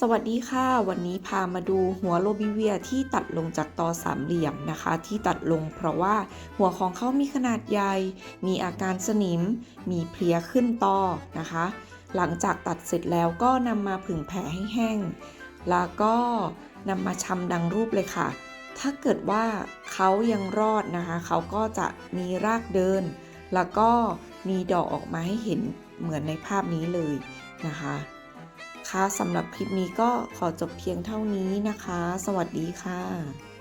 สวัสดีค่ะ วันนี้พามาดูหัวโลบิเวียที่ตัดลงจากตอสามเหลี่ยมนะคะ ที่ตัดลงเพราะว่าหัวของเขามีขนาดใหญ่ มีอาการสนิม มีเพลียขึ้นตอนะคะ หลังจากตัดเสร็จแล้วก็นำมาผึ่งแผ่ให้แห้ง แล้วก็นำมาชำดังรูปเลยค่ะ ถ้าเกิดว่าเขายังรอดนะคะ เขาก็จะมีรากเดิน แล้วก็มีดอกออกมาให้เห็นเหมือนในภาพนี้เลยนะคะ คะสำหรับคลิปนี้ก็ขอจบเพียงเท่านี้นะคะ สวัสดีค่ะ